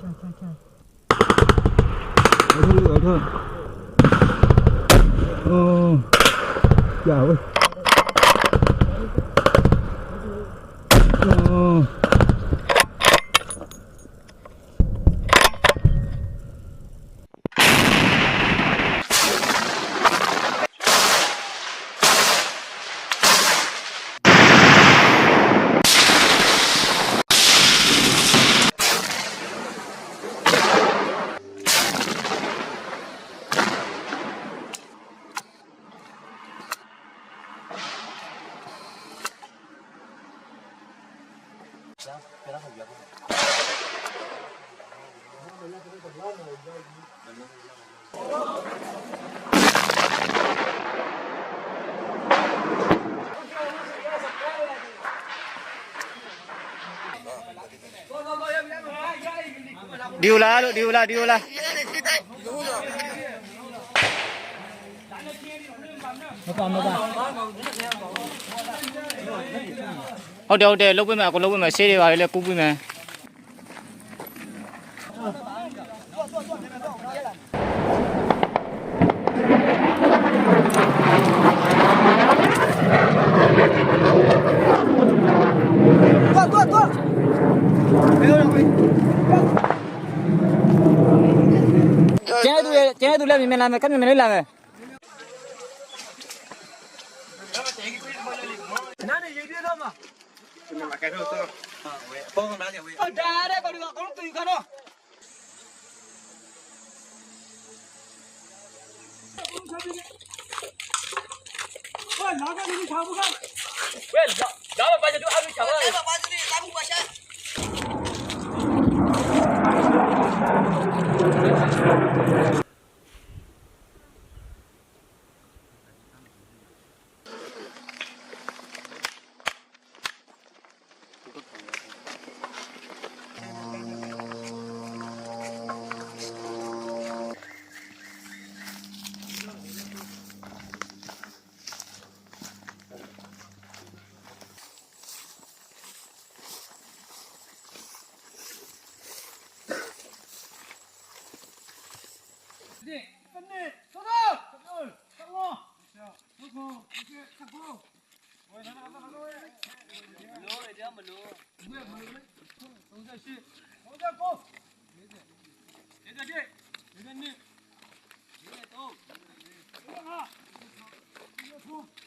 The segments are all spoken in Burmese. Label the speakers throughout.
Speaker 1: ကြာကြာကြာကြာ
Speaker 2: အဲ့ဒါလို့အဲ့ ဒါအော်ရဝဲအော်
Speaker 3: ဒီလိုလားလို့ဒီလိုလားဒီလိုလား
Speaker 1: မပါမပါ
Speaker 3: ဟုတ်တယ်ဟုတ်တယ်လုတ်ပေးမယ်အကုန်လုတ်ပေးမယ်ဆေးတွေပါလေကူးပေးမယ်ကျဲသူကျဲသူလည်းမြင်မြင်လာမယ်ခက်မြင်မြ
Speaker 4: 盖住都，啊，喂，包工哪里喂？在哪儿呢？搞点搞点，土干喽。拿。拿五百只鸡还没交完呢。五百只鸡，拿五百先。 ယ်ပေါ်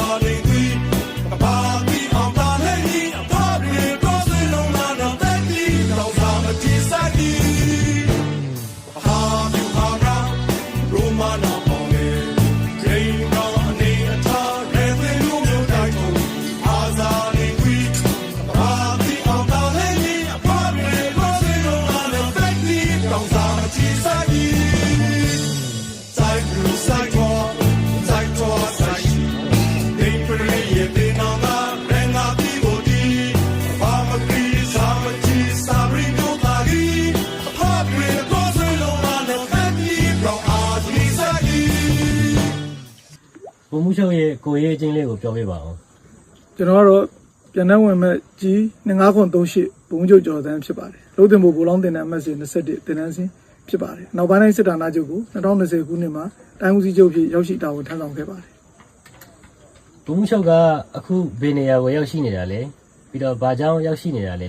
Speaker 5: darling. ချုပ်ရဲ့ကိုရေးအချင်းလေးကိုပြောပြပါအောင်
Speaker 6: ကျွန်တော်ကတော့ပြန်နှံဝင်မဲ့ကြီး2938ဘုံချုပ်ကျော်တန်းဖြစ်ပါတယ်။လုံးတင်ဖို့ကိုလောင်းတင်တဲ့အမှတ်စဉ်21တင်တန်းစဉ်ဖြစ်ပါတယ်။နောက်ပိုင်းတိုင်းစစ်တာနာချုပ်ကို2020ခုနှစ်မှာတိုင်းဦးစီးချုပ်ဖြစ်ရောက်ရှိတာဝန်ထမ်းဆောင်ခဲ့ပါတယ်
Speaker 5: ဘုံမှုချုပ်ကအခုဘယ်နေရာကိုရောက်ရှိနေတာလဲပြီးတော့ဘာကြောင့်ရောက်ရှိနေတာလဲ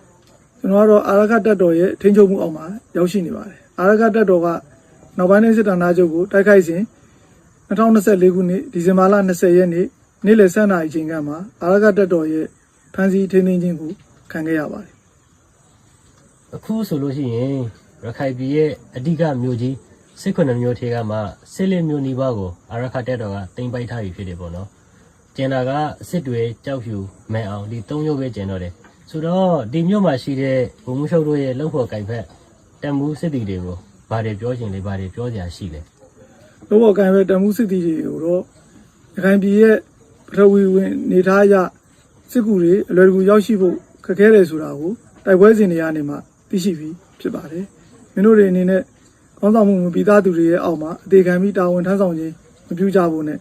Speaker 5: ။
Speaker 6: ကျွန်တော်ကတော့အာရခတက်တော်ရဲ့ထိန်းချုပ်မှုအောက်မှာရောက်ရှိနေပါတယ်။အာရခတက်တော်ကနောက်ပိုင်းတိုင်းစစ်တာနာချုပ်ကိုတိုက်ခိုက်စဉ် 2024ခုနှစ်ဒီဇင်ဘာလ20ရက်နေ့နေ့လယ်7:00နာရီချိန်ကမှာအာရခတက်တော်ရဲ့ဖမ်းဆီးထိန်းသိမ်းခြင်းကိုခံခဲ့ရပါတယ်
Speaker 5: အခုဆိုလို့ရှိရင်ရခိုင်ပြည်ရဲ့အဓိကမြို့ကြီးစစ်ခွနမြို့ထေကမှစစ်လစ်မြို့နီးပါးကိုအာရခတက်တော်ကတင်ပိုက်ထားပြီဖြစ်တယ်ပေါ့နော်ကျန်တာကစစ်တွေကြောက်ဖြူမဲအောင်ဒီ၃မြို့ပဲကျန်တော့တယ်ဆိုတော့ဒီမြို့မှာရှိတဲ့ဘုံမှုချုပ်တို့ရဲ့လုံဖို့ကင်ဖက်တန်မှုစစ်တီတွေကိုဘာတွေပြောချင်လဲဘာတွေပြောစရာရှိလဲ။
Speaker 6: လောဘောကံပဲတမှုစစ်တီတွေကိုတော့ရခိုင်ပြည်ရဲ့ပထဝီဝင်နေထားအရစစ်ကူတွေအလွယ်တကူရောက်ရှိဖို့ခက်ခဲတယ်ဆိုတာကိုတိုက်ပွဲစဉ်တွေကနေမှသိရှိပြီးဖြစ်ပါတယ်။မင်းတို့တွေအနေနဲ့ကောင်းဆောင်မှုမပြီးသားသူတွေရဲ့အောက်မှာအသေးခံပြီးတာဝန်ထမ်းဆောင်ခြင်းမပြုကြဖို့နဲ့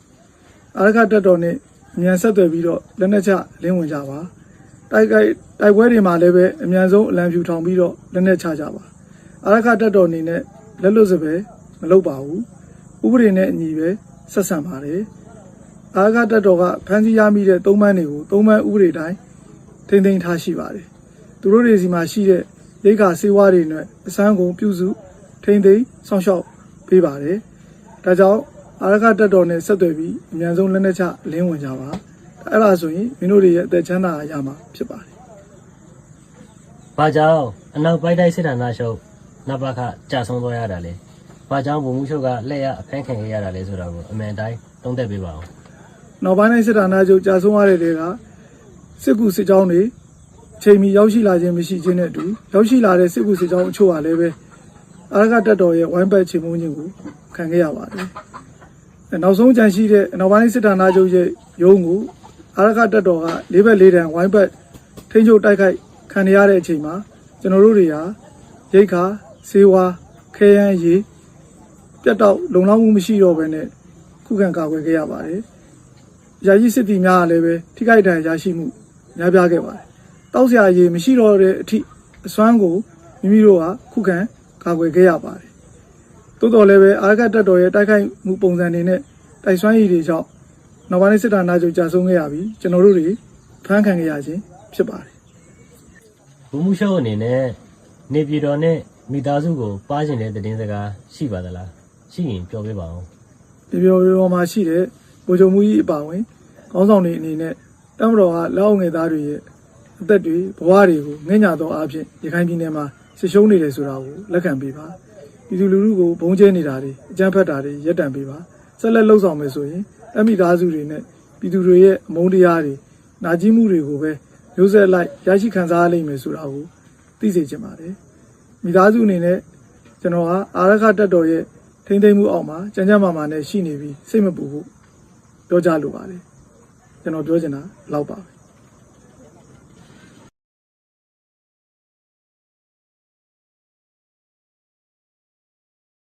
Speaker 6: အာရခတက်တော်နဲ့အမြန်ဆက်သွယ်ပြီးတော့လက်နက်ချလင်းဝင်ကြပါ။တိုက်ခိုက်တိုက်ပွဲတွေမှာလည်းပဲအမြန်ဆုံးအလံဖြူထောင်ပြီးတော့လက်နက်ချကြပါ။အာရခတက်တော်အနေနဲ့လက်လွတ်စပယ်မလုပ်ပါဘူး။ ဥပဒေနဲ့အညီပဲဆက်ဆံပါတယ်။အာဃာတတ်တော်ကဖမ်းဆီးရမိတဲ့သုံးပန်းတွေကိုသုံးပန်းဥပဒေတိုင်းထိမ့်သိမ်းထားရှိပါတယ်။သူတို့တွေစီမှာရှိတဲ့ရိတ်ခါစေဝါတွေနဲ့အစမ်းကုန်ပြုစုထိမ့်သိမ်းစောင့်ရှောက်ပေးပါတယ်။ဒါကြောင့်အာဃာတတ်တော်နဲ့ဆက်သွယ်ပြီးအမြန်ဆုံးလက်နက်ချလင်းဝင်ကြပါ။အဲ့ဒါဆိုရင်မင်းတို့တွေရဲ့အသက်ချမ်းသာရမှာဖြစ်ပါတယ်
Speaker 5: ဘာကြောင့်အနောက်ပိုက်တိုက်စစ်ဌာနချုပ်နဘခကြာဆုံးသွားရတာလဲ ဘာကြောင့်ဘုံမှုချုပ်ကလက်ရအဖမ်းခံခဲ့ရတာလဲဆိုတာကိုအမှန်တိုင်းသုံးသပ်ပေးပါအောင်။
Speaker 6: နောက်ပိုင်းတိုင်းစစ်ဌာနချုပ်ကြာဆုံးရတဲ့တွေကစစ်ကူစစ်ကြောင်းတွေအချိန်မီရောက်ရှိလာခြင်းမရှိခြင်းနဲ့အတူရောက်ရှိလာတဲ့စစ်ကူစစ်ကြောင်းအချို့ဟာလည်းပဲအာရကတက်တော်ရဲ့ဝိုင်းပတ်ချေမှုန်းခြင်းကိုခံခဲ့ရပါတယ်။အဲနောက်ဆုံးကြံရှိတဲ့နောက်ပိုင်းစစ်ဌာနချုပ်ရဲ့ရုံးကိုအာရကတက်တော်ကလေးဘက်လေးတန်ဝိုင်းပတ်ထိန်းချုပ်တိုက်ခိုက်ခံရတဲ့အချိန်မှာကျွန်တော်တို့တွေဟာရိတ်ခါစေဝါခဲယမ်းရီ ပြတ်တော့လုံလောက်မှုမရှိတော့ဘဲနဲ့ခုခံကာကွယ်ခဲ့ရပါတယ်။ယာယီစစ်တီများကလည်းပဲထိခိုက်ဒဏ်ရာရရှိမှုများပြားခဲ့ပါတယ်။တောက်ဆရာရေမရှိတော့တဲ့အထိအစွမ်းကိုမိမိတို့ကခုခံကာကွယ်ခဲ့ရပါတယ်။သို့တော်လည်းပဲအာရကတက်တော်ရဲ့တိုက်ခိုက်မှုပုံစံတွေနဲ့တိုက်စွမ်းရည်တွေကြောင့်နောက်ပိုင်းစစ်တာနာချုပ်ကြာဆုံးခဲ့ရပြီးကျွန်တော်တို့တွေဖမ်းခံခဲ့ရခြင်းဖြစ်ပါတယ်
Speaker 5: ဘုံမှုချုပ်အနေနဲ့နေပြည်တော်နဲ့မိသားစုကိုပါရှင်တဲ့သတင်းစကားရှိပါသလား ရှိရင်ပြောပြပါအောင်
Speaker 6: ဒီပြောပြောမှာရှိတဲ့ဗိုလ်ချုပ်မှုကြီးအပါဝင်ခေါင်းဆောင်တွေအနေနဲ့တမတော်ကလက်အောက်ငယ်သားတွေရဲ့အသက်တွေဘဝတွေကိုငဲ့ညာသောအားဖြင့်ရခိုင်ပြည်နယ်မှာဆစ်ရှုံးနေတယ်ဆိုတာကိုလက်ခံပေးပါပြည်သူလူထုကိုဘုံကျဲနေတာတွေအကြမ်းဖက်တာတွေရပ်တန့်ပေးပါဆက်လက်လှုပ်ဆောင်မယ်ဆိုရင်အမိသားစုတွေနဲ့ပြည်သူတွေရဲ့အမုန်းတရားတွေနာကျင်မှုတွေကိုပဲမျိုးဆက်လိုက်ရရှိခံစားရလိမ့်မယ်ဆိုတာကိုသိစေချင်ပါတယ်မိသားစုအနေနဲ့ကျွန်တော်ဟာအာရခတက်တော်ရဲ့ ထိမ့်သိမ့်မှုအောက်မှာကြမ်းကြမ်းမာမာနဲ့ရှိနေပြီးစိတ်မပူဘူးပြောကြလိုပါတယ်ကျွန်တော်ပြောချင်တာလောက်ပါပဲ